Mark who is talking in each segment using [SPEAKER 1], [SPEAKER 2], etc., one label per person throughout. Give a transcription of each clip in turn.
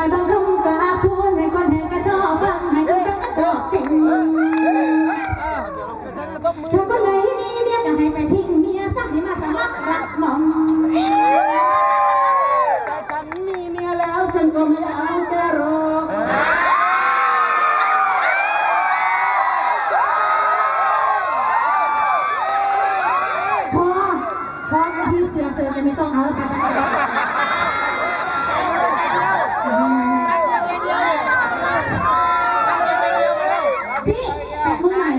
[SPEAKER 1] อยบังคำกราบทูลให้คนเห็นก็ชอบฟังให้คนชอบก็ชอบจริงถ้าคนไหนมีเมียก็ให้ไปทิ้งเมียสักให้มาสมัครรักหม่อม
[SPEAKER 2] แต่ฉันมีเมียแล้วฉันก็ไม่เอาแกหรอก
[SPEAKER 1] พอพอกันที่เสือเสือจะไม่ต้องเอาค่ะพี่แปะมือหน่อย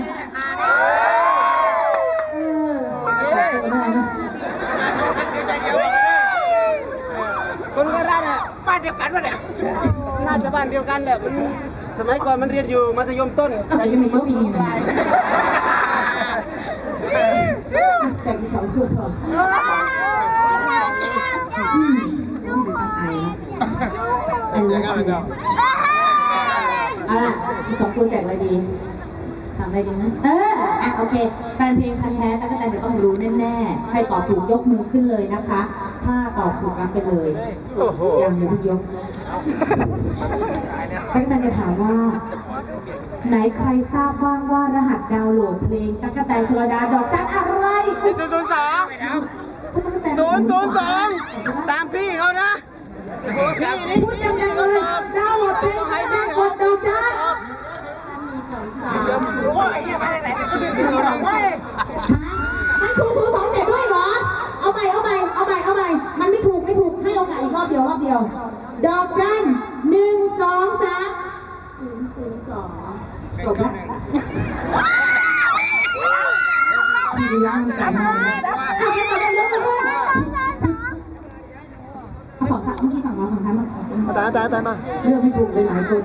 [SPEAKER 1] เออได้นะ
[SPEAKER 2] คนโคราชอะบ้าน เดียวกันวะเนี่ยน่าจะบ้านเดียวกันแหละมันสมัยก่อนมันเรียนอยู่มัธยมต้น
[SPEAKER 1] แต่ยังไม่ยกมีนะจากที่สองสุดสองอืมต้องดูตั้งไอะไอรู้สึกอะมีสองตัวแจกอะไรดีทำอะไรดีนะเอออะโอเคแฟนเพลงพันแท้ตั้งแต่จะต้องรู้แน่ๆ ใครตอบถูกยกมือขึ้นเลยนะคะ อบถูกรับไปเลย
[SPEAKER 2] โอ้โห
[SPEAKER 1] ยังอย่าเพิ่งยกตั้งแต่จะถามว่า ไหนใครทราบบ้างว่ารหัสดาวน์โหลดเพลงตั๊กแตนชลดาดอกจันอะไร
[SPEAKER 2] ศูนย์ศูนย์สองศูนย์ศูนย์สองตามพี่เขานะพี่นี่
[SPEAKER 1] พูดยังไงเลยดาวน์โหลดเพลงตั๊กแตนกดดอกจัน
[SPEAKER 2] โอ้ยไปไหนไปก็ไม่พี่เขาหรอกเว้ย
[SPEAKER 1] มันถูกถูกสอง ไม่ถูกให้โอกาสอีกรอบเดียวรอบเดียว ดอกจันหนึ่งสองสามสจบแล้วพี่เลี้ยงมันใจมากนะเอาไปก่อนเลยยกมือขึ้นเอาฝั่งซ้ายเมื่อกี้ฝั่งเราฝั่งซ้ายมา
[SPEAKER 2] ตายตายตายมา
[SPEAKER 1] เลือกไม่ถูกเลยหลายคน